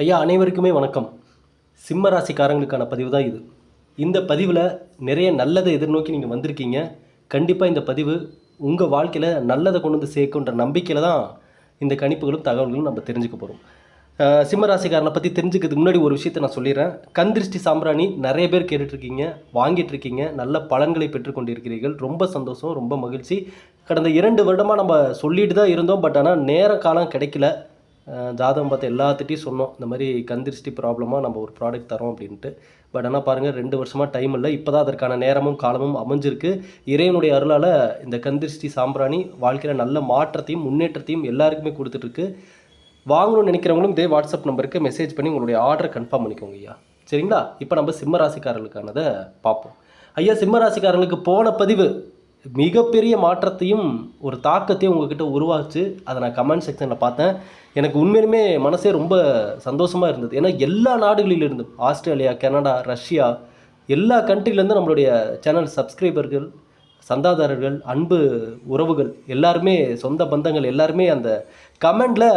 ஐயா அனைவருக்குமே வணக்கம். சிம்ம ராசிக்காரங்களுக்கான பதிவு தான் இது. இந்த பதிவில் நிறைய நல்லதை எதிர்நோக்கி நீங்கள் வந்திருக்கீங்க. கண்டிப்பாக இந்த பதிவு உங்கள் வாழ்க்கையில் நல்லதை கொண்டு வந்து சேர்க்குன்ற நம்பிக்கையில் தான் இந்த கணிப்புகளும் தகவல்களும் நம்ம தெரிஞ்சுக்க போகிறோம் சிம்ம ராசிக்காரனை பற்றி தெரிஞ்சுக்கிறதுக்கு முன்னாடி ஒரு விஷயத்தை நான் சொல்லிடுறேன். கந்திருஷ்டி சாம்பிராணி நிறைய பேர் கேட்டுட்ருக்கீங்க வாங்கிட்டு இருக்கீங்க நல்ல பலன்களை பெற்றுக்கொண்டிருக்கிறீர்கள் ரொம்ப சந்தோஷம் ரொம்ப மகிழ்ச்சி. கடந்த இரண்டு வருடமாக நம்ம சொல்லிட்டு தான் இருந்தோம். பட் ஆனால் நேர காலம் கிடைக்கல. ஜாதகம் பார்த்து எல்லாத்திட்டையும் சொன்னோம் இந்த மாதிரி கந்திருஷ்டி ப்ராப்ளமாக நம்ம ஒரு ப்ராடக்ட் தரோம் அப்படின்ட்டு. பட் ஆனால் பாருங்கள் ரெண்டு வருஷமாக டைம் இல்லை இப்போ தான் அதற்கான நேரமும் காலமும் அமைஞ்சிருக்கு. இறைவனுடைய அருளால் இந்த கந்திருஷ்டி சாம்பிராணி வாழ்க்கையில் நல்ல மாற்றத்தையும் முன்னேற்றத்தையும் எல்லாருக்குமே கொடுத்துட்ருக்கு. வாங்கணும்னு நினைக்கிறவங்களும் இதே வாட்ஸ்அப் நம்பருக்கு மெசேஜ் பண்ணி உங்களுடைய ஆர்டரை கன்ஃபார்ம் பண்ணிக்கோங்க ஐயா. சரிங்களா? இப்போ நம்ம சிம்ம ராசிக்காரர்களுக்கானதை பார்ப்போம். ஐயா சிம்ம ராசிக்காரர்களுக்கு போன பதிவு மிகப்பெரிய மாற்றத்தையும் ஒரு தாக்கத்தையும் உங்ககிட்ட உருவாச்சு. அதை நான் கமெண்ட் செக்ஷனில் பார்த்தேன். எனக்கு உண்மையிலுமே மனசே ரொம்ப சந்தோஷமாக இருந்தது. ஏன்னா எல்லா நாடுகளிலிருந்தும் ஆஸ்திரேலியா கனடா ரஷ்யா எல்லா கண்ட்ரிலேருந்து நம்மளுடைய சேனல் சப்ஸ்கிரைபர்கள் சந்தாதாரர்கள் அன்பு உறவுகள் எல்லாருமே சொந்த பந்தங்கள் எல்லாருமே அந்த கமெண்டில்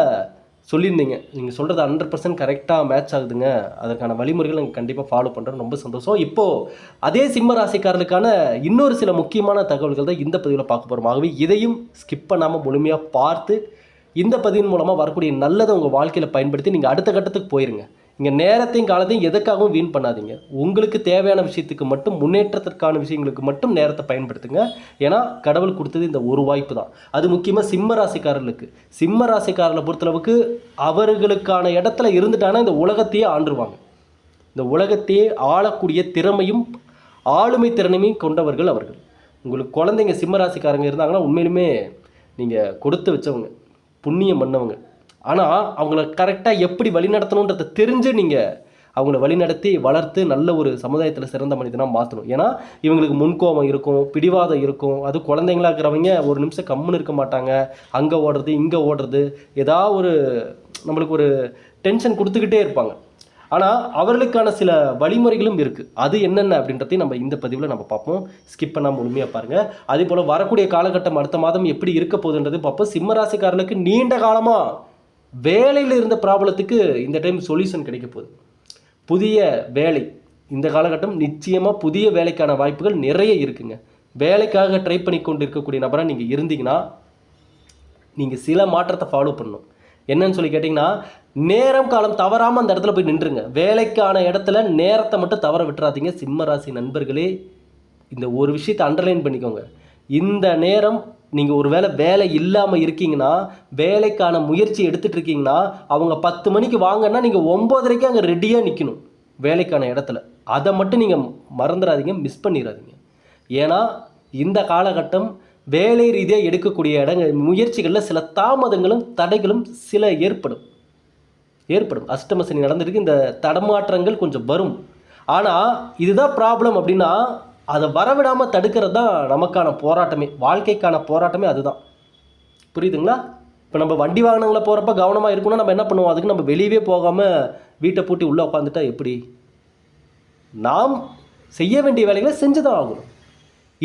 சொல்லியிருந்தீங்க. நீங்கள் சொல்கிறது ஹண்ட்ரட் பர்சன்ட் கரெக்டாக மேட்ச் ஆகுதுங்க. அதற்கான வழிமுறைகள் நாங்கள் கண்டிப்பாக ஃபாலோ பண்ணுறோம் ரொம்ப சந்தோஷம். இப்போது அதே சிம்ம ராசிக்காரர்களுக்கான இன்னொரு சில முக்கியமான தகவல்கள் தான் இந்த பதிவில் பார்க்க போகிறோம் ஆகவே இதையும் ஸ்கிப் பண்ணாமல் முழுமையாக பார்த்து இந்த பதிவின் மூலமாக வரக்கூடிய நல்லதை உங்கள் வாழ்க்கையில் பயன்படுத்தி நீங்கள் அடுத்த கட்டத்துக்கு போயிருங்க. இங்கே நேரத்தையும் காலத்தையும் எதுக்காகவும் வீண் பண்ணாதீங்க. உங்களுக்கு தேவையான விஷயத்துக்கு மட்டும் முன்னேற்றத்திற்கான விஷயங்களுக்கு மட்டும் நேரத்தை பயன்படுத்துங்க. ஏன்னா கடவுள் கொடுத்தது இந்த ஒரு வாய்ப்பு தான். அது முக்கியமாக சிம்ம ராசிக்காரர்களுக்கு. சிம்ம ராசிக்காரர்களை பொறுத்தளவுக்கு அவர்களுக்கான இடத்துல இருந்துட்டாங்கன்னா இந்த உலகத்தையே ஆண்டுருவாங்க. இந்த உலகத்தையே ஆளக்கூடிய திறமையும் ஆளுமை திறனையும் கொண்டவர்கள் அவர்கள். உங்களுக்கு குழந்தைங்க சிம்ம ராசிக்காரங்க இருந்தாங்கன்னா உண்மையிலுமே நீங்கள் கொடுத்து வச்சவங்க. புண்ணியம் பண்ணவங்க. ஆனால் அவங்கள கரெக்டாக எப்படி வழிநடத்தணுன்றதை தெரிஞ்சு நீங்கள் அவங்கள வழிநடத்தி வளர்த்து நல்ல ஒரு சமுதாயத்தில் சிறந்த மனிதனாக மாற்றணும் ஏன்னா இவங்களுக்கு முன்கோபம் இருக்கும் பிடிவாதம் இருக்கும். அது குழந்தைங்களா இருக்கிறவங்க ஒரு நிமிஷம் கம்முன்னு இருக்க மாட்டாங்க. அங்கே ஓடுறது இங்கே ஓடுறது ஏதாவது ஒரு நம்மளுக்கு ஒரு டென்ஷன் கொடுத்துக்கிட்டே இருப்பாங்க. ஆனால் அவர்களுக்கான சில வழிமுறைகளும் இருக்குது அது என்னென்ன அப்படின்றதையும் நம்ம இந்த பதிவில் நம்ம பார்ப்போம். ஸ்கிப் பண்ணாமல் முழுமையாக பாருங்கள் அதே போல் வரக்கூடிய காலகட்டம் அடுத்த மாதம் எப்படி இருக்க போகுதுன்றது பார்ப்போம். சிம்மராசிக்காரர்களுக்கு நீண்ட காலமாக வேலையில் இருந்த ப்ராப்ளத்துக்கு இந்த டைம் சொல்யூஷன் கிடைக்க போகுது. புதிய வேலை. இந்த காலகட்டம் நிச்சயமாக புதிய வேலைக்கான வாய்ப்புகள் நிறைய இருக்குங்க. வேலைக்காக ட்ரை பண்ணி கொண்டு இருக்கக்கூடிய நபராக நீங்கள் இருந்தீங்கன்னா நீங்கள் சில மாற்றத்தை ஃபாலோ பண்ணணும். என்னன்னு சொல்லி கேட்டிங்கன்னா நேரம் காலம் தவறாமல் அந்த இடத்துல போய் நின்றுங்க வேலைக்கான இடத்துல நேரத்தை மட்டும் தவற விட்டுறாதீங்க. சிம்ம ராசி நண்பர்களே இந்த ஒரு விஷயத்தை அண்டர்லைன் பண்ணிக்கோங்க. இந்த நேரம் நீங்கள் ஒரு வேளை வேலை இல்லாமல் இருக்கீங்கன்னா வேலைக்கான முயற்சி எடுத்துகிட்டு இருக்கீங்கன்னா அவங்க பத்து மணிக்கு வாங்கன்னா நீங்கள் ஒம்போதரைக்கு அங்கே ரெடியாக நிற்கணும் வேலைக்கான இடத்துல. அதை மட்டும் நீங்கள் மறந்துடாதீங்க மிஸ் பண்ணிடாதீங்க. ஏன்னா இந்த காலகட்டம் வேலை ரீதியாக எடுக்கக்கூடிய இடங்கள் முயற்சிகளில் சில தாமதங்களும் தடைகளும் சில ஏற்படும். ஏற்படும். அஷ்டம சனி நடந்திருக்கு இந்த தடமாற்றங்கள் கொஞ்சம் வரும். ஆனால் இதுதான் ப்ராப்ளம் அப்படின்னா அதை வரவிடாமல் தடுக்கிறது தான் நமக்கான போராட்டமே. வாழ்க்கைக்கான போராட்டமே அதுதான். புரியுதுங்களா? இப்போ நம்ம வண்டி வாகனங்களை போகிறப்ப கவனமாக இருக்கணும்னா நம்ம என்ன பண்ணுவோம்? அதுக்கு நம்ம வெளியவே போகாமல் வீட்டை பூட்டி உள்ளே உட்காந்துட்டா எப்படி? நாம் செய்ய வேண்டிய வேலைகளை செஞ்சு தான் ஆகணும்.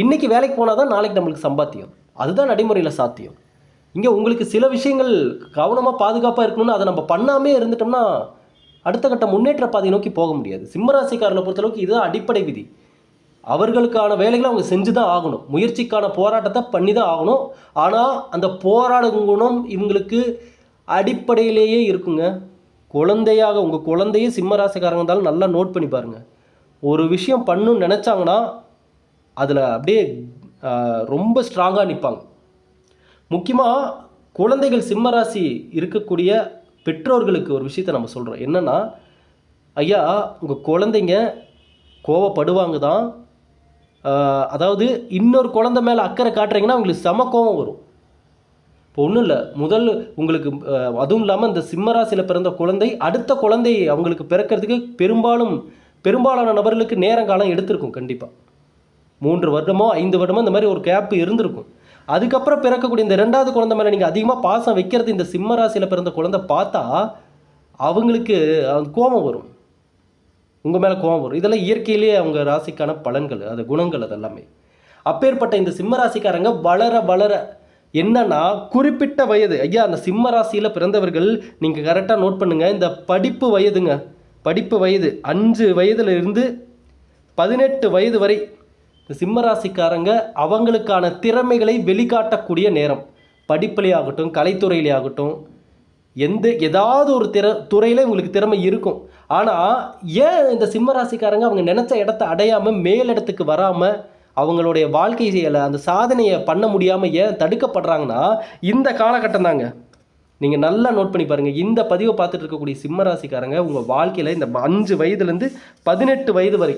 இன்றைக்கி வேலைக்கு போனால் தான் நாளைக்கு நம்மளுக்கு சம்பாத்தியம். அதுதான் நடைமுறையில் சாத்தியம். இங்கே உங்களுக்கு சில விஷயங்கள் கவனமாக பாதுகாப்பாக இருக்கணும்னு அதை நம்ம பண்ணாமே இருந்துட்டோம்னா அடுத்த கட்ட முன்னேற்ற பாதையை நோக்கி போக முடியாது. சிம்மராசிக்காரனை பொறுத்தளவுக்கு இதுதான் அடிப்படை விதி. அவர்களுக்கான வேலைகளை அவங்க செஞ்சு தான் ஆகணும். முயற்சிக்கான போராட்டத்தை பண்ணி தான் ஆகணும். ஆனால் அந்த போராடும் குணம் இவங்களுக்கு அடிப்படையிலேயே இருக்குங்க. குழந்தையாக உங்கள் குழந்தையே சிம்மராசிக்காரங்க இருந்தாலும் நல்லா நோட் பண்ணி பாருங்கள் ஒரு விஷயம் பண்ணணும்னு நினச்சாங்கன்னா அதில் அப்படியே ரொம்ப ஸ்ட்ராங்காக நிற்பாங்க முக்கியமாக குழந்தைகள் சிம்மராசி இருக்கக்கூடிய பெற்றோர்களுக்கு ஒரு விஷயத்தை நம்ம சொல்கிறோம் என்னென்னா ஐயா உங்கள் குழந்தைங்க கோவப்படுவாங்க தான் அதாவது இன்னொரு குழந்தை மேலே அக்கறை காட்டுறீங்கன்னா அவங்களுக்கு செம கோவம் வரும். இப்போ ஒன்றும் இல்லை. முதல் உங்களுக்கு அதுவும் இல்லாமல் இந்த சிம்மராசியில் பிறந்த குழந்தை அடுத்த குழந்தை அவங்களுக்கு பிறக்கிறதுக்கு பெரும்பாலும் பெரும்பாலான நபர்களுக்கு நேரங்காலம் எடுத்திருக்கும் கண்டிப்பாக மூன்று வருடமோ ஐந்து வருடமோ இந்த மாதிரி ஒரு கேப் இருந்திருக்கும். அதுக்கப்புறம் பிறக்கக்கூடிய இந்த ரெண்டாவது குழந்தை மேலே நீங்கள் அதிகமாக பாசம் வைக்கிறது இந்த சிம்ம ராசியில் பிறந்த குழந்தை பார்த்தா அவங்களுக்கு அந்த கோபம் வரும். உங்கள் மேலே கோபம் வரும். இதெல்லாம் இயற்கையிலேயே அவங்க ராசிக்கான பலன்கள் அது குணங்கள் அது எல்லாமே அப்பேற்பட்ட இந்த சிம்ம ராசிக்காரங்க வளர வளர என்னன்னா குறிப்பிட்ட வயது ஐயா அந்த சிம்ம ராசியில் பிறந்தவர்கள் நீங்கள் கரெக்டாக நோட் பண்ணுங்கள் இந்த படிப்பு வயதுங்க படிப்பு வயது அஞ்சு வயதுல இருந்து பதினெட்டு வயது வரை இந்த சிம்ம ராசிக்காரங்க அவங்களுக்கான திறமைகளை வெளிக்காட்டக்கூடிய நேரம். படிப்புலேயே ஆகட்டும் கலைத்துறையிலே ஆகட்டும் எந்த ஏதாவது ஒரு திற துறையில் உங்களுக்கு திறமை இருக்கும். ஆனால் ஏன் இந்த சிம்ம ராசிக்காரங்க அவங்க நினச்ச இடத்த அடையாமல் மேலிடத்துக்கு வராமல் அவங்களுடைய வாழ்க்கையில் அந்த சாதனையை பண்ண முடியாமல் ஏன் தடுக்கப்படுறாங்கன்னா இந்த காலகட்டம் தாங்க நீங்கள் நல்லா நோட் பண்ணி பாருங்கள் இந்த பதிவை பார்த்துட்டு இருக்கக்கூடிய சிம்ம ராசிக்காரங்க உங்கள் வாழ்க்கையில் இந்த அஞ்சு வயதுலேருந்து பதினெட்டு வயது வரை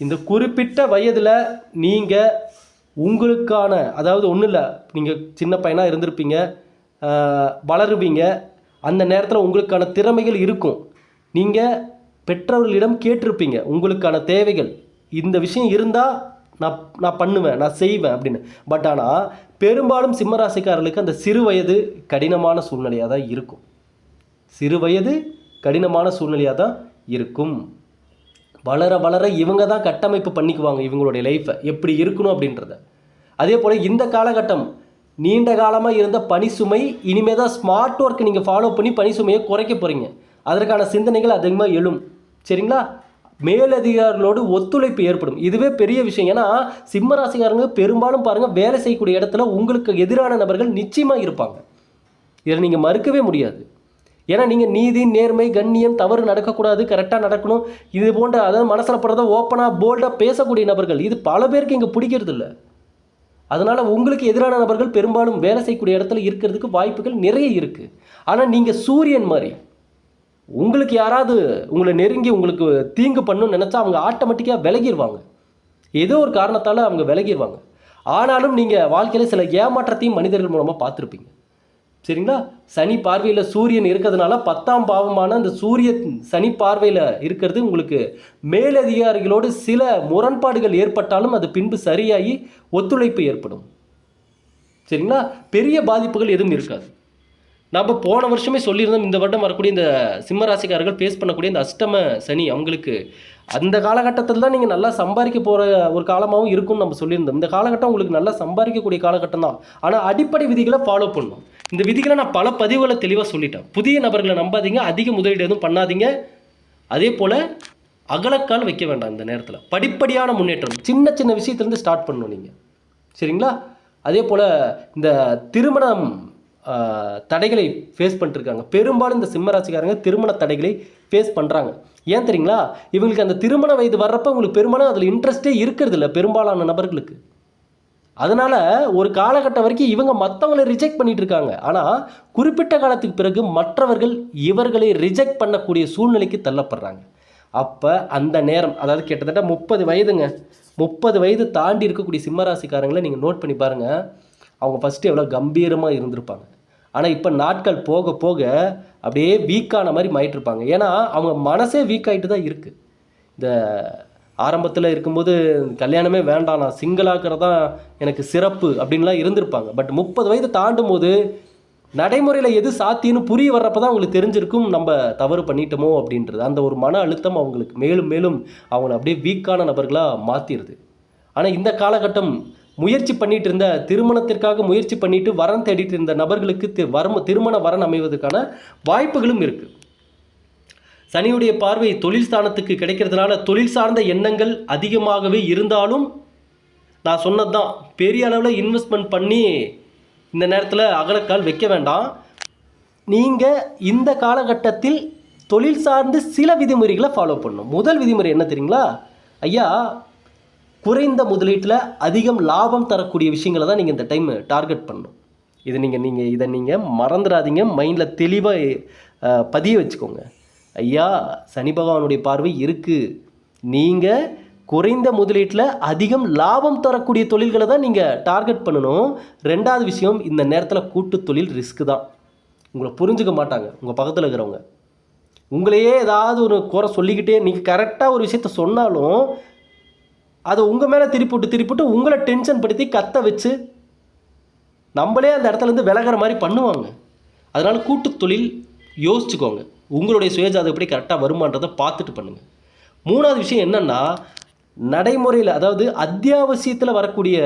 இந்த குறிப்பிட்ட வயதில் நீங்கள் உங்களுக்கான அதாவது ஒன்றும் இல்லை நீங்கள் சின்ன பையனாக இருந்திருப்பீங்க வளருவீங்க அந்த நேரத்தில் உங்களுக்கான திறமைகள் இருக்கும். நீங்கள் பெற்றோர்களிடம் கேட்டிருப்பீங்க உங்களுக்கான தேவைகள். இந்த விஷயம் இருந்தால் நான் நான் பண்ணுவேன் நான் செய்வேன் அப்படின்னு. பட் ஆனால் பெரும்பாலும் சிம்மராசிக்காரர்களுக்கு அந்த சிறு வயது கடினமான சூழ்நிலையாக தான் இருக்கும். சிறு வயது கடினமான சூழ்நிலையாக தான் இருக்கும். வளர வளர இவங்க தான் கட்டமைப்பு பண்ணிக்குவாங்க இவங்களுடைய லைஃப்பை எப்படி இருக்கணும் அப்படின்றத. அதே போல் இந்த காலகட்டம் நீண்ட காலமாக இருந்த பணி சுமை இனிமே தான் ஸ்மார்ட் ஒர்க் நீங்கள் ஃபாலோ பண்ணி பணி சுமையை குறைக்க போகிறீங்க அதற்கான சிந்தனைகள் அதிகமாக எழும். சரிங்களா? மேலதிகாரிகளோடு ஒத்துழைப்பு ஏற்படும். இதுவே பெரிய விஷயம். ஏன்னா சிம்ம ராசிக்காரங்க பெரும்பாலும் பாருங்கள் வேலை செய்யக்கூடிய இடத்துல உங்களுக்கு எதிரான நபர்கள் நிச்சயமாக இருப்பாங்க. இதில் நீங்கள் மறுக்கவே முடியாது. ஏன்னா நீங்கள் நீதி நேர்மை கண்ணியம் தவறு நடக்கக்கூடாது கரெக்டாக நடக்கணும். இது போன்ற அதாவது மனசில் படுறத ஓப்பனாக போல்டாக பேசக்கூடிய நபர்கள் இது பல பேருக்கு இங்கே பிடிக்கிறது இல்லை அதனால் உங்களுக்கு எதிரான நபர்கள் பெரும்பாலும் வேலை செய்யக்கூடிய இடத்துல இருக்கிறதுக்கு வாய்ப்புகள் நிறைய இருக்குது ஆனால் நீங்கள் சூரியன் மாதிரி உங்களுக்கு யாராவது உங்களை நெருங்கி உங்களுக்கு தீங்கு பண்ணணும்னு நினச்சா அவங்க ஆட்டோமேட்டிக்காக விலகிடுவாங்க ஏதோ ஒரு காரணத்தால் அவங்க விலகிடுவாங்க ஆனாலும் நீங்கள் வாழ்க்கையில் சில ஏமாற்றத்தையும் மனிதர்கள் மூலமாக பார்த்துருப்பீங்க. சரிங்களா? சனி பார்வையில் சூரியன் இருக்கிறதுனால பத்தாம் பாவமான அந்த சூரிய சனி பார்வையில் இருக்கிறது உங்களுக்கு மேலதிகாரிகளோடு சில முரண்பாடுகள் ஏற்பட்டாலும் அது பின்பு சரியாகி ஒத்துழைப்பு ஏற்படும். சரிங்களா? பெரிய பாதிப்புகள் எதுவும் இருக்காது. நம்ம போன வருஷமே சொல்லியிருந்தோம் இந்த வருடம் வரக்கூடிய இந்த சிம்ம ராசிக்காரர்கள் ஃபேஸ் பண்ணக்கூடிய இந்த அஷ்டம சனி அவங்களுக்கு. அந்த காலகட்டத்தில் தான் நீங்கள் நல்லா சம்பாதிக்க போகிற ஒரு காலமாகவும் இருக்கும்னு நம்ம சொல்லியிருந்தோம். இந்த காலகட்டம் உங்களுக்கு நல்லா சம்பாதிக்கக்கூடிய காலகட்டம் தான். ஆனால் அடிப்படை விதிகளை ஃபாலோ பண்ணணும் இந்த விதிகளை நான் பல பதிவுகளை தெளிவாக சொல்லிட்டேன். புதிய நபர்களை நம்பாதீங்க அதிக முதலீடு எதுவும் பண்ணாதீங்க. அதே போல் அகலக்கால் வைக்க வேண்டாம் இந்த நேரத்தில். படிப்படியான முன்னேற்றம். சின்ன சின்ன விஷயத்துலேருந்து ஸ்டார்ட் பண்ணணும் நீங்கள் சரிங்களா? அதே போல் இந்த திருமணம் தடைகளை ஃபேஸ் பண்ணிட்டுருக்காங்க. பெரும்பாலும் இந்த சிம்மராசிக்காரங்க திருமண தடைகளை ஃபேஸ் பண்ணுறாங்க ஏன் தெரியுங்களா? இவங்களுக்கு அந்த திருமண வயது வர்றப்ப உங்களுக்கு பெரும்பாலும் அதில் இன்ட்ரெஸ்ட்டே இருக்கிறது இல்லை பெரும்பாலான நபர்களுக்கு. அதனால் ஒரு காலகட்டம் வரைக்கும் இவங்க மற்றவங்களை ரிஜெக்ட் பண்ணிட்டு இருக்காங்க. ஆனால் குறிப்பிட்ட காலத்துக்கு பிறகு மற்றவர்கள் இவர்களை ரிஜெக்ட் பண்ணக்கூடிய சூழ்நிலைக்கு தள்ளப்படுறாங்க. அப்போ அந்த நேரம் அதாவது கிட்டத்தட்ட முப்பது வயதுங்க முப்பது வயது தாண்டி இருக்கக்கூடிய சிம்மராசிக்காரங்களை நீங்கள் நோட் பண்ணி பாருங்கள் அவங்க ஃபஸ்ட்டு எவ்வளோ கம்பீரமாக இருந்திருப்பாங்க. ஆனால் இப்போ நாட்கள் போக போக அப்படியே வீக்கான மாதிரி மாயிட்டிருப்பாங்க ஏன்னா அவங்க மனசே வீக் ஆகிட்டு தான் இருக்குது இந்த ஆரம்பத்தில் இருக்கும்போது கல்யாணமே வேண்டாம் நான் சிங்கிளாகிறது தான் எனக்கு சிறப்பு அப்படின்லாம் இருந்திருப்பாங்க. பட் முப்பது வயது தாண்டும் போது நடைமுறையில் எது சாத்தியம்னு புரிய வர்றப்ப தான் அவங்களுக்கு தெரிஞ்சிருக்கும் நம்ம தவறு பண்ணிட்டோமோ அப்படின்றது. அந்த ஒரு மன அழுத்தம் அவங்களுக்கு மேலும் மேலும் அவங்கள அப்படியே வீக்கான நபர்களாக மாற்றிடுது ஆனால் இந்த காலகட்டம் முயற்சி பண்ணிட்டு இருந்த திருமணத்திற்காக முயற்சி பண்ணிட்டு வரம் தேடிட்டு இருந்த நபர்களுக்கு தி- வரம் திருமண வரன் அமைவதற்கான வாய்ப்புகளும் இருக்குது சனியுடைய பார்வை தொழில் ஸ்தானத்துக்கு கிடைக்கிறதுனால தொழில் சார்ந்த எண்ணங்கள் அதிகமாகவே இருந்தாலும் நான் சொன்னது தான் பெரிய அளவில் இன்வெஸ்ட்மெண்ட் பண்ணி இந்த நேரத்தில் அகலக்கால் வைக்க வேண்டாம். நீங்கள் இந்த காலகட்டத்தில் தொழில் சார்ந்து சில விதிமுறைகளை ஃபாலோ பண்ணணும். முதல் விதிமுறை என்ன தெரியுங்களா? ஐயா குறைந்த முதலீட்டில் அதிகம் லாபம் தரக்கூடிய விஷயங்களை தான் நீங்கள் இந்த டைம் டார்கெட் பண்ணணும். இது நீங்கள் நீங்கள் இதை நீங்கள் மறந்துடாதீங்க. மைண்டில் தெளிவாக பதிய வச்சுக்கோங்க. ஐயா சனி பகவானுடைய பார்வை இருக்குது நீங்கள் குறைந்த முதலீட்டில் அதிகம் லாபம் தரக்கூடிய தொழில்களை தான் நீங்கள் டார்கெட் பண்ணணும். ரெண்டாவது விஷயம் இந்த நேரத்தில் கூட்டு தொழில் ரிஸ்க்கு தான். உங்களை புரிஞ்சுக்க மாட்டாங்க உங்கள் பக்கத்தில் இருக்கிறவங்க. உங்களையே ஏதாவது ஒரு குறை சொல்லிக்கிட்டே நீங்கள் கரெக்டாக ஒரு விஷயத்த சொன்னாலும் அதை உங்கள் மேலே திருப்பிவிட்டு திருப்பிவிட்டு உங்களை டென்ஷன் படுத்தி கத்த வச்சு நம்மளே அந்த இடத்துலேருந்து விலகிற மாதிரி பண்ணுவாங்க. அதனால் கூட்டு தொழில் யோசிச்சுக்கோங்க. உங்களுடைய சுயஜாதகப்படி கரெக்டாக வருமானதை பார்த்துட்டு பண்ணுங்கள் மூணாவது விஷயம் என்னென்னா நடைமுறையில் அதாவது அத்தியாவசியத்தில் வரக்கூடிய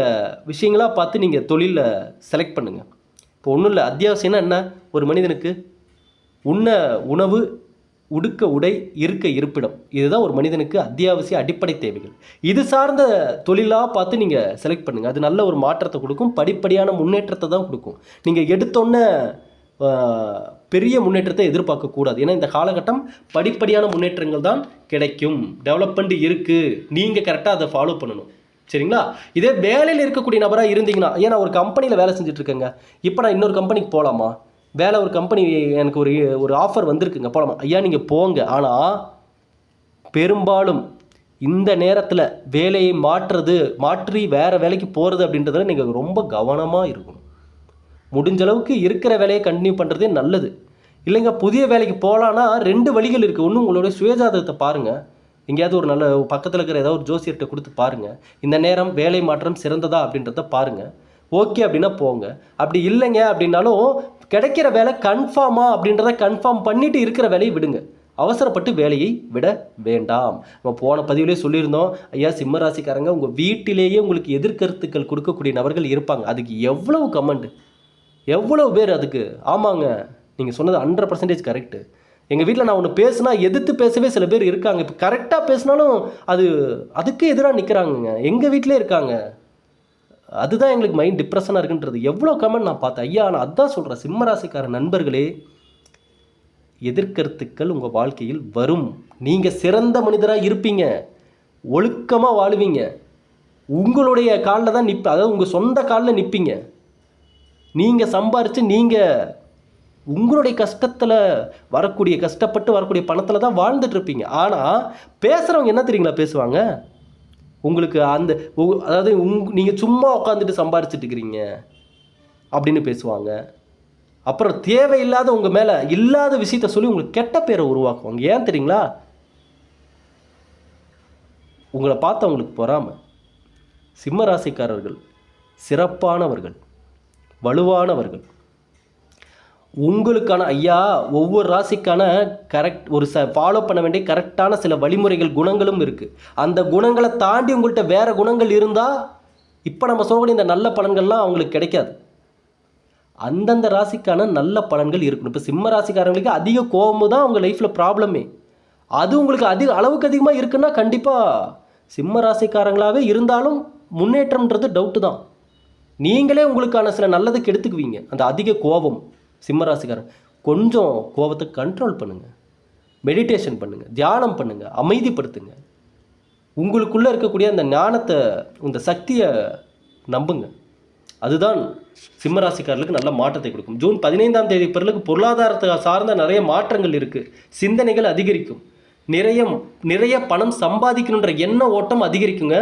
விஷயங்களாக பார்த்து நீங்கள் தொழிலில் செலக்ட் பண்ணுங்கள் இப்போ ஒன்றும் இல்லை அத்தியாவசியம்னா என்ன? ஒரு மனிதனுக்கு உண்ண உணவு உடுக்க உடை இருக்க இருப்பிடம். இதுதான் ஒரு மனிதனுக்கு அத்தியாவசிய அடிப்படை தேவைகள். இது சார்ந்த தொழிலாக பார்த்து நீங்கள் செலக்ட் பண்ணுங்கள் அது நல்ல ஒரு மாற்றத்தை கொடுக்கும். படிப்படியான முன்னேற்றத்தை தான் கொடுக்கும். நீங்கள் எடுத்தோன்னே பெரிய முன்னேற்றத்தை எதிர்பார்க்கக்கூடாது ஏன்னா இந்த காலகட்டம் படிப்படியான முன்னேற்றங்கள் தான் கிடைக்கும். டெவலப்மெண்ட் இருக்குது நீங்கள் கரெக்டாக அதை ஃபாலோ பண்ணணும். சரிங்களா? இதே வேலையில் இருக்கக்கூடிய நபராக இருந்தீங்கன்னா ஏன்னா ஒரு கம்பெனியில் வேலை செஞ்சுட்ருக்கேங்க இப்போ நான் இன்னொரு கம்பெனிக்கு போகலாமா வேலை ஒரு கம்பெனி எனக்கு ஒரு ஒரு ஆஃபர் வந்திருக்குங்க. போகலாமா ஐயா நீங்கள் போங்க. ஆனால் பெரும்பாலும் இந்த நேரத்தில் வேலையை மாற்றுறது மாற்றி வேறு வேலைக்கு போகிறது அப்படின்றதுல நீங்கள் ரொம்ப கவனமாக இருக்கணும். முடிஞ்ச அளவுக்கு இருக்கிற வேலையை கண்டினியூ பண்ணுறதே நல்லது. இல்லைங்க புதிய வேலைக்கு போகலான்னா ரெண்டு வழிகள் இருக்குது ஒன்று உங்களுடைய சுயஜாதகத்தை பாருங்கள் எங்கேயாவது ஒரு நல்ல பக்கத்தில் இருக்கிற ஏதாவது ஒரு ஜோசியர்கிட்ட கொடுத்து பாருங்கள் இந்த நேரம் வேலை மாற்றம் சிறந்ததா அப்படின்றத பாருங்கள் ஓகே அப்படின்னா போங்க. அப்படி இல்லைங்க அப்படின்னாலும் கிடைக்கிற வேலை கன்ஃபார்மா அப்படின்றத கன்ஃபார்ம் பண்ணிட்டு இருக்கிற வேலையை விடுங்க. அவசரப்பட்டு வேலையை விட வேண்டாம். நம்ம போன பதிவிலே சொல்லியிருந்தோம் ஐயா சிம்ம ராசிக்காரங்க உங்கள் வீட்டிலேயே உங்களுக்கு எதிர்கருத்துக்கள் கொடுக்கக்கூடிய நபர்கள் இருப்பாங்க. அதுக்கு எவ்வளவு கமெண்ட் எவ்வளவு பேர் அதுக்கு? ஆமாங்க நீங்கள் சொன்னது ஹண்ட்ரட் பர்சன்டேஜ் கரெக்டு எங்கள் வீட்டில் நான் ஒன்று பேசுனா எதிர்த்து பேசவே சில பேர் இருக்காங்க. இப்போ கரெக்டாக பேசினாலும் அது அதுக்கு எதிராக நிற்கிறாங்கங்க எங்கள் வீட்டிலே இருக்காங்க. அதுதான் எங்களுக்கு மைண்ட் டிப்ரெஷனாக இருக்குன்றது. எவ்வளோ கமெண்ட் நான் பார்த்தேன். ஐயா நான் அதான் சொல்கிறேன் சிம்மராசிக்கார நண்பர்களே எதிர்கருத்துக்கள் உங்கள் வாழ்க்கையில் வரும். நீங்கள் சிறந்த மனிதராக இருப்பீங்க. ஒழுக்கமாக வாழுவீங்க. உங்களுடைய காலில் தான் நிற்ப அதாவது உங்கள் சொந்த காலில் நிற்பீங்க நீங்கள் சம்பாரித்து நீங்கள் உங்களுடைய கஷ்டத்தில் வரக்கூடிய கஷ்டப்பட்டு வரக்கூடிய பணத்தில் தான் வாழ்ந்துட்டுருப்பீங்க ஆனால் பேசுகிறவங்க என்ன தெரியுங்களா பேசுவாங்க? உங்களுக்கு அந்த உ- அதாவது உங் நீங்கள் சும்மா உட்காந்துட்டு சம்பாரிச்சிட்டு இருக்கிறீங்க அப்படின்னு பேசுவாங்க. அப்புறம் தேவையில்லாத உங்கள் மேலே இல்லாத விஷயத்த சொல்லி உங்களுக்கு கெட்ட பேரை உருவாக்குவாங்க. ஏன் தெரியுங்களா? உங்களை பார்த்து அவங்களுக்கு பொறாமை. சிம்ம ராசிக்காரர்கள் சிறப்பானவர்கள் வலுவானவர்கள். உங்களுக்கான ஐயா ஒவ்வொரு ராசிக்கான கரெக்ட் ஒரு ச ஃபாலோ பண்ண வேண்டிய கரெக்டான சில வழிமுறைகள் குணங்களும் இருக்குது அந்த குணங்களை தாண்டி உங்கள்கிட்ட வேறு குணங்கள் இருந்தால் இப்போ நம்ம சொல்லக்கூடிய இந்த நல்ல பலன்கள்லாம் அவங்களுக்கு கிடைக்காது. அந்தந்த ராசிக்கான நல்ல பலன்கள் இருக்கணும். இப்போ சிம்ம ராசிக்காரங்களுக்கு அதிக கோபம் தான் அவங்க லைஃப்பில் ப்ராப்ளமே அது உங்களுக்கு அதிக அளவுக்கு அதிகமாக இருக்குன்னா கண்டிப்பாக சிம்ம ராசிக்காரங்களாகவே இருந்தாலும் முன்னேற்றம்ன்றது டவுட்டு தான். நீங்களே உங்களுக்கான சில நல்லதுக்கு எடுத்துக்குவீங்க. அந்த அதிக கோபம். சிம்மராசிக்காரன் கொஞ்சம் கோபத்தை கண்ட்ரோல் பண்ணுங்கள் மெடிடேஷன் பண்ணுங்கள் தியானம் பண்ணுங்கள் அமைதிப்படுத்துங்க. உங்களுக்குள்ளே இருக்கக்கூடிய அந்த ஞானத்தை இந்த சக்தியை நம்புங்க. அதுதான் சிம்மராசிக்காரர்களுக்கு நல்ல மாற்றத்தை கொடுக்கும். ஜூன் பதினைந்தாம் தேதி பிறகு பொருளாதாரத்தை சார்ந்த நிறைய மாற்றங்கள் இருக்குது சிந்தனைகள் அதிகரிக்கும். நிறைய நிறைய பணம் சம்பாதிக்கணுன்ற எண்ண ஓட்டம் அதிகரிக்குங்க.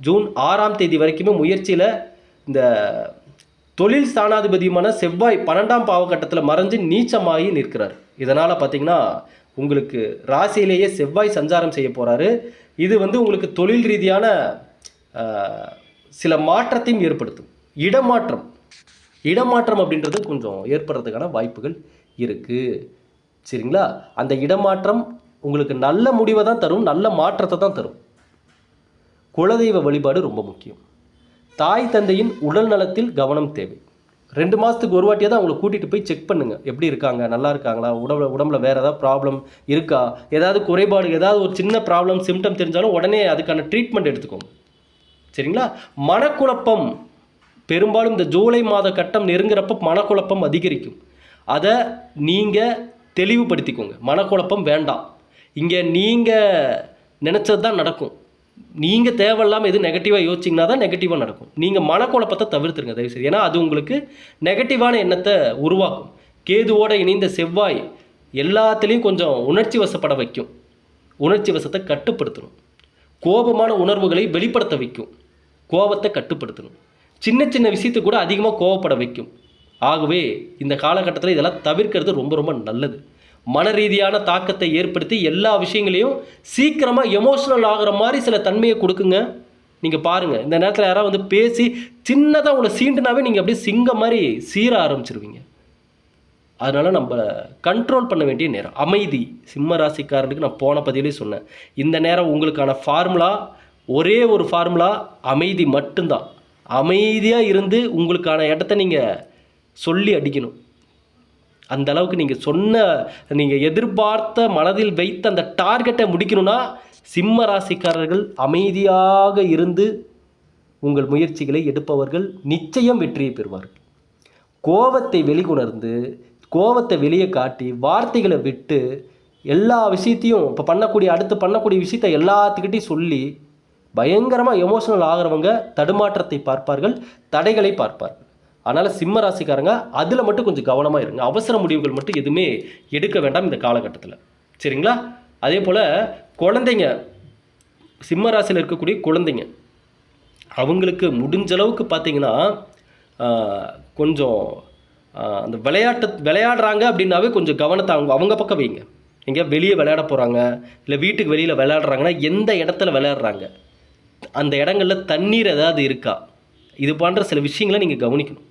ஜூன் ஆறாம் தேதி வரைக்குமே முயற்சியில் இந்த தொழில் ஸ்தானாதிபதியுமான செவ்வாய் பன்னெண்டாம் பாவகட்டத்தில் மறைஞ்சு நீச்சமாகி நிற்கிறார். இதனால் பார்த்தீங்கன்னா உங்களுக்கு ராசியிலேயே செவ்வாய் சஞ்சாரம் செய்ய போகிறாரு இது வந்து உங்களுக்கு தொழில் ரீதியான சில மாற்றத்தையும் ஏற்படுத்தும். இடமாற்றம். இடமாற்றம் அப்படின்றது கொஞ்சம் ஏற்படுறதுக்கான வாய்ப்புகள் இருக்குது சரிங்களா? அந்த இடமாற்றம் உங்களுக்கு நல்ல முடிவை தான் தரும் நல்ல மாற்றத்தை தான் தரும். குலதெய்வ வழிபாடு ரொம்ப முக்கியம். தாய் தந்தையின் உடல் நலத்தில் கவனம் தேவை. ரெண்டு மாதத்துக்கு ஒரு வாட்டியாக தான் அவங்களை கூட்டிகிட்டு போய் செக் பண்ணுங்கள் எப்படி இருக்காங்க? நல்லா இருக்காங்களா? உடம்புல உடம்புல வேறு ஏதாவது ப்ராப்ளம் இருக்கா? ஏதாவது குறைபாடு ஏதாவது ஒரு சின்ன ப்ராப்ளம் சிம்டம் தெரிஞ்சாலும் உடனே அதுக்கான ட்ரீட்மெண்ட் எடுத்துக்கோங்க. சரிங்களா? மனக்குழப்பம். பெரும்பாலும் இந்த ஜூலை மாத கட்டம் நெருங்குறப்ப மனக்குழப்பம் அதிகரிக்கும். அதை நீங்கள் தெளிவுபடுத்திக்கோங்க. மனக்குழப்பம் வேண்டாம். இங்கே நீங்கள் நினச்சது தான் நடக்கும். நீங்கள் தேவையில்லாமல் எது நெகட்டிவாக யோசிச்சிங்கன்னா தான் நெகட்டிவாக நடக்கும். நீங்கள் மனக்குழப்பத்தை தவிர்த்துருங்க தயவுசெய்து. ஏன்னா அது உங்களுக்கு நெகட்டிவான எண்ணத்தை உருவாக்கும். கேதுவோடு இணைந்த செவ்வாய் எல்லாத்துலேயும் கொஞ்சம் உணர்ச்சி வசப்பட வைக்கும். உணர்ச்சி வசத்தை கட்டுப்படுத்தணும் கோபமான உணர்வுகளை வெளிப்படுத்த வைக்கும். கோபத்தை கட்டுப்படுத்தணும் சின்ன சின்ன விஷயத்தை கூட அதிகமாக கோவப்பட வைக்கும். ஆகவே இந்த காலகட்டத்தில் இதெல்லாம் தவிர்க்கிறது ரொம்ப ரொம்ப நல்லது. மன ரீதியான தாக்கத்தை ஏற்படுத்தி எல்லா விஷயங்களையும் சீக்கிரமாக எமோஷ்னல் ஆகிற மாதிரி சில தன்மையை கொடுக்குங்க. நீங்கள் பாருங்கள் இந்த நேரத்தில் யாராவது வந்து பேசி சின்னதாக உங்களை சீண்டுனாவே நீங்கள் அப்படியே சிங்கம் மாதிரி சீர ஆரம்பிச்சிருவீங்க. அதனால் நம்ம கண்ட்ரோல் பண்ண வேண்டிய நேரம். அமைதி. சிம்ம ராசிக்காரனுக்கு நான் போன பதிவிலே சொன்னேன். இந்த நேரம் உங்களுக்கான ஃபார்முலா ஒரே ஒரு ஃபார்முலா அமைதி மட்டும்தான். அமைதியாக இருந்து உங்களுக்கான இடத்த நீங்கள் சொல்லி அடிக்கணும். அந்த அளவுக்கு நீங்கள் சொன்ன நீங்கள் எதிர்பார்த்த மனதில் வைத்த அந்த டார்கெட்டை முடிக்கணும்னா சிம்ம ராசிக்காரர்கள் அமைதியாக இருந்து உங்கள் முயற்சிகளை எடுப்பவர்கள் நிச்சயம் வெற்றியை பெறுவார்கள். கோபத்தை வெளிக்கொணர்ந்து கோபத்தை வெளியே காட்டி வார்த்தைகளை விட்டு எல்லா விஷயத்தையும் இப்போ பண்ணக்கூடிய அடுத்து பண்ணக்கூடிய விஷயத்தை எல்லாத்துக்கிட்டையும் சொல்லி பயங்கரமாக எமோஷனல் ஆகிறவங்க தடுமாற்றத்தை பார்ப்பார்கள் தடைகளை பார்ப்பார்கள். அதனால் சிம்ம ராசிக்காரங்க அதில் மட்டும் கொஞ்சம் கவனமாக இருங்க. அவசர முடிவுகள் மட்டும் எதுவுமே எடுக்க வேண்டாம் இந்த காலகட்டத்தில். சரிங்களா? அதே போல் குழந்தைங்க சிம்ம ராசியில் இருக்கக்கூடிய குழந்தைங்க அவங்களுக்கு முடிஞ்ச அளவுக்கு பார்த்தீங்கன்னா கொஞ்சம் அந்த விளையாட்டு விளையாடுறாங்க அப்படின்னாவே கொஞ்சம் கவனத்தை அவங்க அவங்க பக்கம் வைங்க. எங்கேயா வெளியே விளையாட போகிறாங்க இல்லை வீட்டுக்கு வெளியில் விளையாடுறாங்கன்னா எந்த இடத்துல விளையாடுறாங்க அந்த இடங்களில் தண்ணீர் ஏதாவது இருக்கா? இது போன்ற சில விஷயங்களை நீங்கள் கவனிக்கணும்.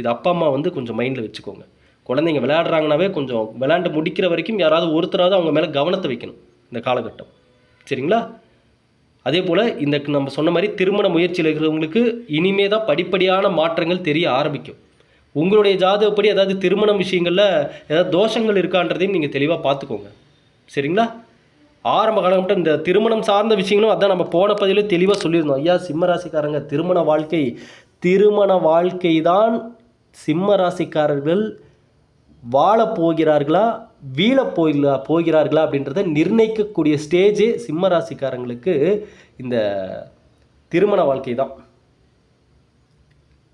இது அப்பா அம்மா வந்து கொஞ்சம் மைண்டில் வச்சுக்கோங்க. குழந்தைங்க விளையாடுறாங்கனாவே கொஞ்சம் விளையாண்டு முடிக்கிற வரைக்கும் யாராவது ஒருத்தராவது அவங்க மேலே கவனத்தை வைக்கணும் இந்த காலகட்டம். சரிங்களா? அதே போல் இந்த நம்ம சொன்ன மாதிரி திருமண முயற்சியில் இருக்கிறவங்களுக்கு இனிமே தான் படிப்படியான மாற்றங்கள் தெரிய ஆரம்பிக்கும். உங்களுடைய ஜாதகப்படி ஏதாவது திருமணம் விஷயங்களில் ஏதாவது தோஷங்கள் இருக்கான்றதையும் நீங்கள் தெளிவாக பார்த்துக்கோங்க. சரிங்களா? ஆரம்ப காலகட்டம் இந்த திருமணம் சார்ந்த விஷயங்களும் அதான் நம்ம போன பதிவில் தெளிவாக சொல்லியிருந்தோம். ஐயா சிம்மராசிக்காரங்க திருமண வாழ்க்கை திருமண வாழ்க்கை தான் சிம்ம ராசிக்காரர்கள் வாழப் போகிறார்களா வீழப் போகல போகிறார்களா அப்படின்றத நிர்ணயிக்கக்கூடிய ஸ்டேஜே சிம்ம ராசிக்காரங்களுக்கு இந்த திருமண வாழ்க்கை தான்.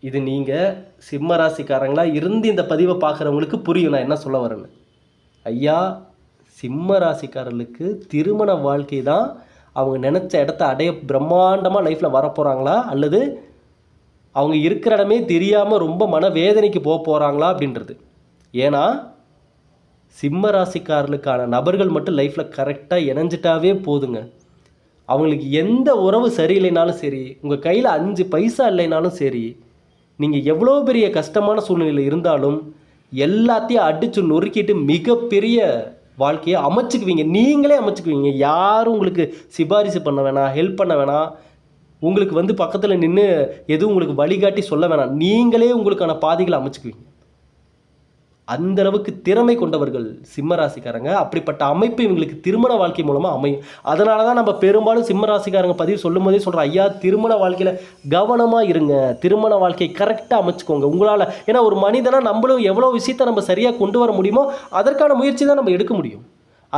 இது நீங்கள் சிம்ம ராசிக்காரங்களாக இருந்து இந்த பதிவை பார்க்குறவங்களுக்கு புரியும். நான் என்ன சொல்ல வரேன்னு. ஐயா சிம்ம ராசிக்காரர்களுக்கு திருமண வாழ்க்கை தான். அவங்க நினச்ச இடத்த அடைய பிரம்மாண்டமாக லைஃப்பில் வரப்போகிறாங்களா அல்லது அவங்க இருக்கிற இடமே தெரியாமல் ரொம்ப மனவேதனைக்கு போக போகிறாங்களா அப்படின்றது. ஏன்னா சிம்ம ராசிக்காரர்களுக்கான நபர்கள் மட்டும் லைஃப்பில் கரெக்டாக இணைஞ்சிட்டாவே போதுங்க. அவங்களுக்கு எந்த உறவு சரியில்லைனாலும் சரி உங்கள் கையில் அஞ்சு பைசா இல்லைனாலும் சரி நீங்கள் எவ்வளோ பெரிய கஷ்டமான சூழ்நிலையில் இருந்தாலும் எல்லாத்தையும் அடித்து நொறுக்கிட்டு மிகப்பெரிய வாழ்க்கையை அமைச்சுக்குவீங்க. நீங்களே அமைச்சுக்குவீங்க. யாரும் உங்களுக்கு சிபாரிசு பண்ண வேணாம் ஹெல்ப் பண்ண வேணாம். உங்களுக்கு வந்து பக்கத்தில் நின்று எதுவும் உங்களுக்கு வழிகாட்டி சொல்ல வேணாம். நீங்களே உங்களுக்கான பாதைகளை அமைச்சுக்குவீங்க. அந்த அளவுக்கு திறமை கொண்டவர்கள் சிம்மராசிக்காரங்க. அப்படிப்பட்ட அமைப்பு இவங்களுக்கு திருமண வாழ்க்கை மூலமாக அமையும். அதனால தான் நம்ம பெரும்பாலும் சிம்மராசிக்காரங்க பதிவு சொல்லும் போதே சொல்கிறோம் ஐயா திருமண வாழ்க்கையில் கவனமாக இருங்க. திருமண வாழ்க்கையை கரெக்டாக அமைச்சுக்கோங்க. உங்களால் ஏன்னா ஒரு மனிதனாக நம்மளும் எவ்வளோ விஷயத்தை நம்ம சரியாக கொண்டு வர முடியுமோ அதற்கான முயற்சி தான் நம்ம எடுக்க முடியும்.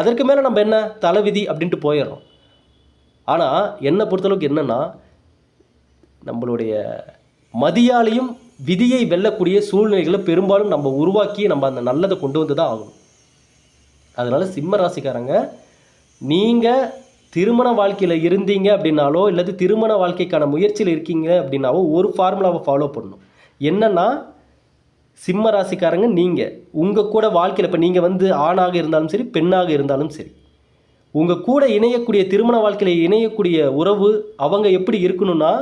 அதற்கு மேலே நம்ம என்ன தலைவிதி அப்படின்ட்டு போயிடுறோம். ஆனால் என்னை பொறுத்தளவுக்கு என்னென்னா நம்மளுடைய மதியாலையும் விதியை வெல்லக்கூடிய சூழ்நிலைகளை பெரும்பாலும் நம்ம உருவாக்கி நம்ம அந்த நல்லதை கொண்டு வந்து தான் ஆகணும். அதனால் சிம்ம ராசிக்காரங்க நீங்கள் திருமண வாழ்க்கையில் இருந்தீங்க அப்படின்னாலோ இல்லது திருமண வாழ்க்கைக்கான முயற்சியில் இருக்கீங்க அப்படின்னாவோ ஒரு ஃபார்முலாவை ஃபாலோ பண்ணணும். என்னென்னா சிம்ம ராசிக்காரங்க நீங்கள் உங்கள் கூட வாழ்க்கையில் இப்போ நீங்கள் வந்து ஆணாக இருந்தாலும் சரி பெண்ணாக இருந்தாலும் சரி உங்கள் கூட இணையக்கூடிய திருமண வாழ்க்கையில் இணையக்கூடிய உறவு அவங்க எப்படி இருக்கணும்னா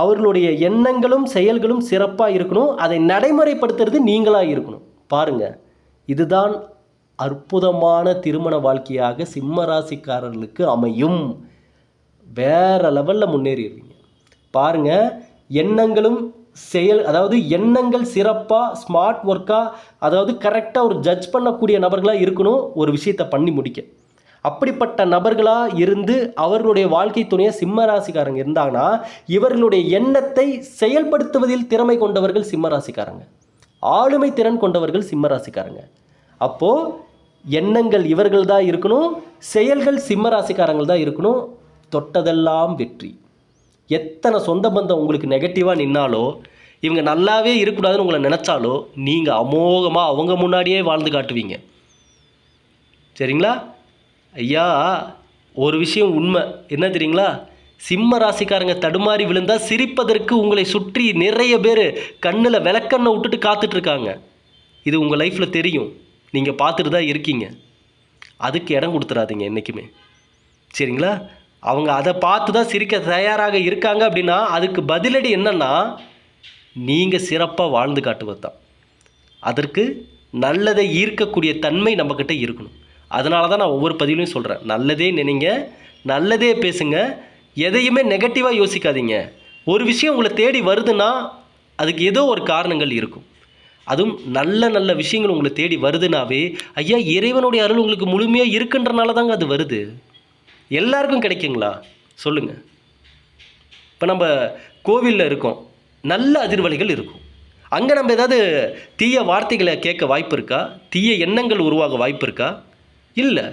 அவர்களுடைய எண்ணங்களும் செயல்களும் சிறப்பாக இருக்கணும். அதை நடைமுறைப்படுத்துறது நீங்களாக இருக்கணும். பாருங்கள் இதுதான் அற்புதமான திருமண வாழ்க்கையாக சிம்ம ராசிக்காரர்களுக்கு அமையும். வேற லெவலில் முன்னேறிடுவீங்க பாருங்க எண்ணங்களும் செயல் அதாவது எண்ணங்கள் சிறப்பாக ஸ்மார்ட் ஒர்க்காக அதாவது கரெக்டாக ஒரு ஜட்ஜ் பண்ணக்கூடிய நபர்களாக இருக்கணும். ஒரு விஷயத்தை பண்ணி முடிக்க. அப்படிப்பட்ட நபர்களாக இருந்து அவர்களுடைய வாழ்க்கை துணையை சிம்ம ராசிக்காரங்க இருந்தாங்கன்னா இவர்களுடைய எண்ணத்தை செயல்படுத்துவதில் திறமை கொண்டவர்கள் சிம்ம ராசிக்காரங்க ஆளுமை திறன் கொண்டவர்கள் சிம்ம ராசிக்காரங்க அப்போது எண்ணங்கள் இவர்கள் தான் இருக்கணும் செயல்கள் சிம்ம ராசிக்காரங்கள் தான் இருக்கணும். தொட்டதெல்லாம் வெற்றி. எத்தனை சொந்த பந்தம் உங்களுக்கு நெகட்டிவாக நின்னாலோ இவங்க நல்லாவே இருக்கக்கூடாதுன்னு உங்களை நினச்சாலோ நீங்கள் அமோகமாக அவங்க முன்னாடியே வாழ்ந்து காட்டுவீங்க. சரிங்களா? ஐயா ஒரு விஷயம் உண்மை. என்ன தெரியுங்களா? சிம்ம ராசிக்காரங்க தடுமாறி விழுந்தால் சிரிப்பதற்கு உங்களை சுற்றி நிறைய பேர் கண்ணில் விளக்கண்ணை விட்டுட்டு காத்துட்ருக்காங்க இது உங்கள் லைஃப்பில் தெரியும். நீங்கள் பார்த்துட்டு தான் இருக்கீங்க. அதுக்கு இடம் கொடுத்துறாதீங்க என்றைக்குமே சரிங்களா? அவங்க அதை பார்த்து தான் சிரிக்க தயாராக இருக்காங்க அப்படின்னா அதுக்கு பதிலடி என்னன்னா நீங்கள் சிறப்பாக வாழ்ந்து காட்டுவது தான் அதற்கு நல்லதை ஈர்க்கக்கூடிய தன்மை நம்மக்கிட்ட இருக்கணும். அதனால தான் நான் ஒவ்வொரு பதிவிலையும் சொல்கிறேன் நல்லதே நினைங்க நல்லதே பேசுங்க எதையுமே நெகட்டிவாக யோசிக்காதீங்க. ஒரு விஷயம் உங்களை தேடி வருதுன்னா அதுக்கு ஏதோ ஒரு காரணங்கள் இருக்கும். அதுவும் நல்ல நல்ல விஷயங்கள் உங்களை தேடி வருதுனாவே ஐயா இறைவனுடைய அருள் உங்களுக்கு முழுமையாக இருக்குன்றனால தாங்க அது வருது. எல்லாருக்கும் கிடைக்குங்களா? சொல்லுங்கள் இப்போ நம்ம கோவிலில் இருக்கோம். நல்ல அதிர்வலைகள் இருக்கும். அங்கே நம்ம ஏதாவது தீய வார்த்தைகளை கேட்க வாய்ப்பு இருக்கா? தீய எண்ணங்கள் உருவாக வாய்ப்பு இருக்கா? இல்லை.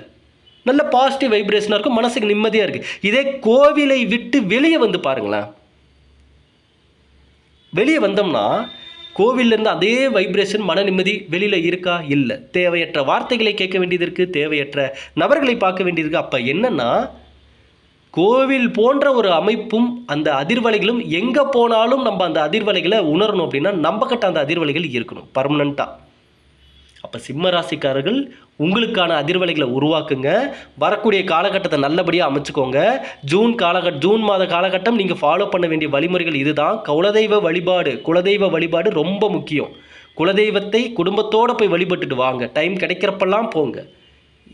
நல்ல பாசிட்டிவ் வைப்ரேஷனாக இருக்கும் மனசுக்கு நிம்மதியாக இருக்குது இதே கோவிலை விட்டு வெளியே வந்து பாருங்களேன். வெளியே வந்தோம்னா கோவிலேருந்து அதே வைப்ரேஷன் மன நிம்மதி வெளியில் இருக்கா? இல்லை. தேவையற்ற வார்த்தைகளை கேட்க வேண்டியது இருக்குது தேவையற்ற நபர்களை பார்க்க வேண்டியது இருக்குது அப்போ என்னென்னா கோவில் போன்ற ஒரு அமைப்பும் அந்த அதிர்வலைகளும் எங்கே போனாலும் நம்ம அந்த அதிர்வலைகளை உணரணும் அப்படின்னா நம்ம கிட்ட அந்த அதிர்வலைகள் இருக்கணும் பர்மனண்ட்டாக அப்போ சிம்ம ராசிக்காரர்கள் உங்களுக்கான அதிர்வலைகளை உருவாக்குங்க. வரக்கூடிய காலகட்டத்தை நல்லபடியாக அமைச்சுக்கோங்க. ஜூன் காலகட் ஜூன் மாத காலகட்டம் நீங்கள் ஃபாலோ பண்ண வேண்டிய வழிமுறைகள் இதுதான். குலதெய்வ வழிபாடு குலதெய்வ வழிபாடு ரொம்ப முக்கியம். குலதெய்வத்தை குடும்பத்தோடு போய் வழிபட்டுட்டு வாங்க. டைம் கிடைக்கிறப்பெல்லாம் போங்க.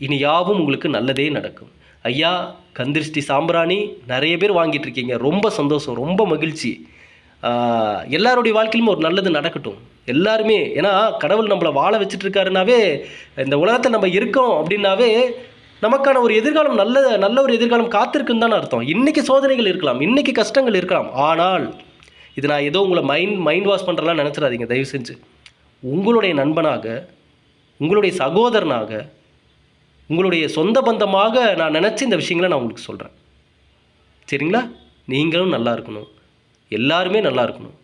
இனி யாவும் உங்களுக்கு நல்லதே நடக்கும். ஐயா கந்திருஷ்டி சாம்பிராணி நிறைய பேர் வாங்கிட்டு இருக்கீங்க. ரொம்ப சந்தோஷம் ரொம்ப மகிழ்ச்சி. எல்லாருடைய வாழ்க்கையிலும் ஒரு நல்லது நடக்கட்டும். எல்லாருமே ஏன்னா கடவுள் நம்மளை வாழ வச்சுட்டு இருக்காருனாவே இந்த உலகத்தை நம்ம இருக்கோம் அப்படின்னாவே நமக்கான ஒரு எதிர்காலம் நல்ல நல்ல ஒரு எதிர்காலம் காத்திருக்குன்னு தானே அர்த்தம். இன்றைக்கி சோதனைகள் இருக்கலாம் இன்றைக்கி கஷ்டங்கள் இருக்கலாம். ஆனால் இது நான் ஏதோ உங்களை மைண்ட் மைண்ட் வாஷ் பண்ணுறலாம் நினச்சிடாதீங்க தயவு செஞ்சு. உங்களுடைய நண்பனாக உங்களுடைய சகோதரனாக உங்களுடைய சொந்த பந்தமாக நான் நினச்சி இந்த விஷயங்களை நான் உங்களுக்கு சொல்கிறேன் சரிங்களா? நீங்களும் நல்லா இருக்கணும். எல்லாருமே நல்லா இருக்கணும்.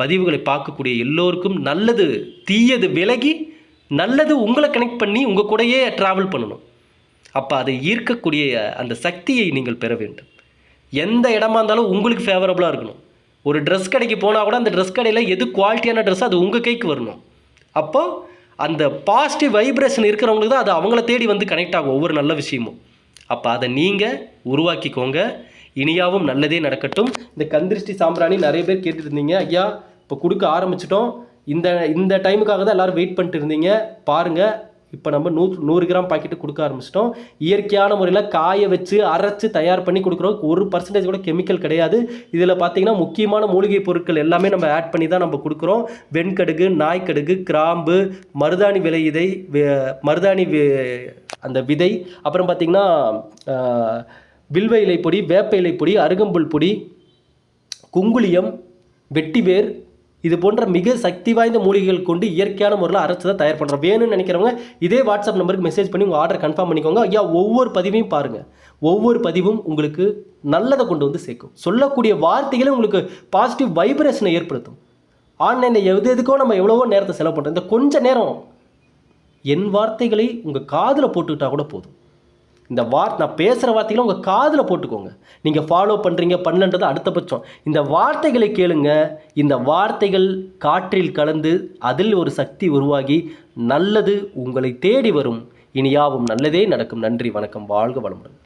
பதிவுகளை பார்க்கக்கூடிய எல்லோருக்கும் நல்லது தீயது விலகி நல்லது உங்களை கனெக்ட் பண்ணி உங்கள் கூடயே ட்ராவல் பண்ணணும். அப்போ அதை ஈர்க்கக்கூடிய அந்த சக்தியை நீங்கள் பெற வேண்டும். எந்த இடமா இருந்தாலும் உங்களுக்கு ஃபேவரபுளாக இருக்கணும். ஒரு ட்ரெஸ் கடைக்கு போனால் கூட அந்த ட்ரெஸ் கடையில் எது குவாலிட்டியான ட்ரெஸ் அது உங்கள் கைக்கு வரணும். அப்போது அந்த பாசிட்டிவ் வைப்ரேஷன் இருக்கிறவங்களுக்கு தான் அது அவங்கள தேடி வந்து கனெக்ட் ஆகும் ஒவ்வொரு நல்ல விஷயமும். அப்போ அதை நீங்கள் உருவாக்கிக்கோங்க. இனியாவும் நல்லதே நடக்கட்டும். இந்த கந்திருஷ்டி சாம்பிராணி நிறைய பேர் கேட்டுருந்தீங்க. இருந்தீங்க ஐயா இப்போ கொடுக்க ஆரம்பிச்சிட்டோம். இந்த இந்த டைமுக்காக தான் எல்லாரும் வெயிட் பண்ணிட்டு இருந்தீங்க. பாருங்கள் இப்போ நம்ம நூ நூறு கிராம் பாக்கெட்டு கொடுக்க ஆரம்பிச்சிட்டோம். இயற்கையான முறையில் காய வச்சு அரைச்சி தயார் பண்ணி கொடுக்குறோம். ஒரு பர்சன்டேஜ் கூட கெமிக்கல் கிடையாது. இதில் பார்த்தீங்கன்னா முக்கியமான மூலிகை பொருட்கள் எல்லாமே நம்ம ஆட் பண்ணி தான் நம்ம கொடுக்குறோம். வெண்கடுகு நாய்க்கடுகு கிராம்பு மருதாணி விலை இதை வே- மருதாணி அந்த விதை. அப்புறம் பார்த்திங்கன்னா வில்வ இலை பொடி வேப்ப இலை பொடி அருகம்புல் பொடி குங்குளியம் வெட்டிவேர் இது போன்ற மிக சக்தி வாய்ந்த மூலிகைகள் கொண்டு இயற்கையான முறையில் அரசு தான் தயார் பண்ணுறோம் வேணும்னு நினைக்கிறவங்க இதே வாட்ஸ்அப் நம்பருக்கு மெசேஜ் பண்ணி உங்கள் ஆர்டர் கன்ஃபார்ம் பண்ணிக்கோங்க. ஐயா ஒவ்வொரு பதிவையும் பாருங்கள் ஒவ்வொரு பதிவும் உங்களுக்கு நல்லதை கொண்டு வந்து சேர்க்கும். சொல்லக்கூடிய வார்த்தைகளை உங்களுக்கு பாசிட்டிவ் வைப்ரேஷனை ஏற்படுத்தும். ஆன்லைனில் எது எதுக்கோ நம்ம எவ்வளவோ நேரத்தை செலவு பண்ணுறோம் இந்த கொஞ்ச நேரம் என் வார்த்தைகளை உங்கள் காதில் போட்டுக்கிட்டால் கூட போதும். இந்த வார் நான் பேசுகிற வார்த்தைகளை உங்கள் காதில் போட்டுக்கோங்க. நீங்கள் ஃபாலோ பண்ணுறீங்க பண்ணலன்றது அடுத்த பட்சம். இந்த வார்த்தைகளை கேளுங்க. இந்த வார்த்தைகள் காற்றில் கலந்து அதில் ஒரு சக்தி உருவாகி நல்லது உங்களை தேடி வரும். இனியாவும் நல்லதே நடக்கும். நன்றி வணக்கம் வாழ்க வளமுடன்.